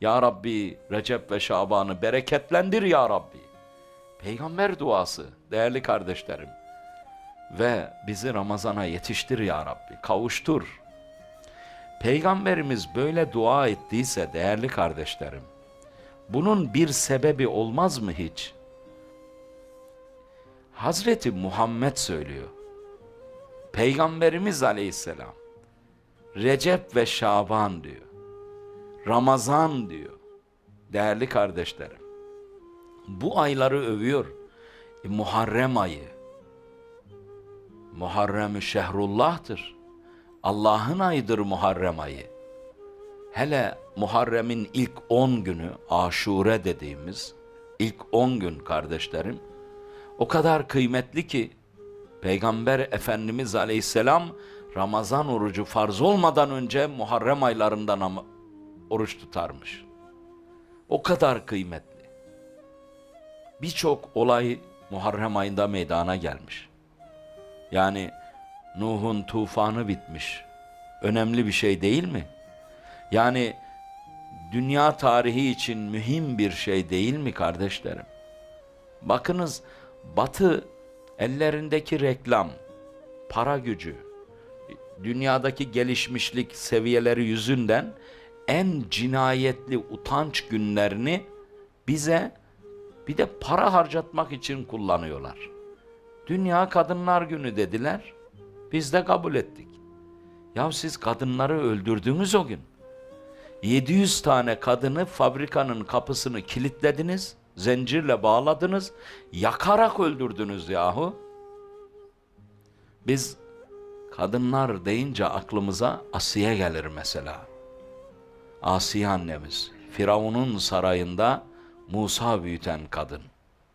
Ya Rabbi Recep ve Şaban'ı bereketlendir ya Rabbi. Peygamber duası değerli kardeşlerim. Ve bizi Ramazan'a yetiştir ya Rabbi, kavuştur. Peygamberimiz böyle dua ettiyse değerli kardeşlerim, bunun bir sebebi olmaz mı hiç? Hazreti Muhammed söylüyor. Peygamberimiz aleyhisselam Recep ve Şaban diyor. Ramazan diyor. Değerli kardeşlerim. Bu ayları övüyor. E, Muharrem ayı. Muharrem-i Şehrullah'tır. Allah'ın ayıdır Muharrem ayı. Hele Muharrem'in ilk 10 günü Aşure dediğimiz ilk 10 gün kardeşlerim o kadar kıymetli ki Peygamber Efendimiz Aleyhisselam Ramazan orucu farz olmadan önce Muharrem aylarından ama oruç tutarmış. O kadar kıymetli. Birçok olay Muharrem ayında meydana gelmiş. Yani Nuh'un tufanı bitmiş. Önemli bir şey değil mi? Yani dünya tarihi için mühim bir şey değil mi kardeşlerim? Bakınız Batı ellerindeki reklam, para gücü, dünyadaki gelişmişlik seviyeleri yüzünden en cinayetli utanç günlerini bize bir de para harcatmak için kullanıyorlar. Dünya Kadınlar Günü dediler. Biz de kabul ettik. Ya siz kadınları öldürdünüz o gün. 700 tane kadını fabrikanın kapısını kilitlediniz, zincirle bağladınız, yakarak öldürdünüz yahu. Biz kadınlar deyince aklımıza Asiye gelir mesela. Asiye annemiz, Firavun'un sarayında Musa büyüten kadın.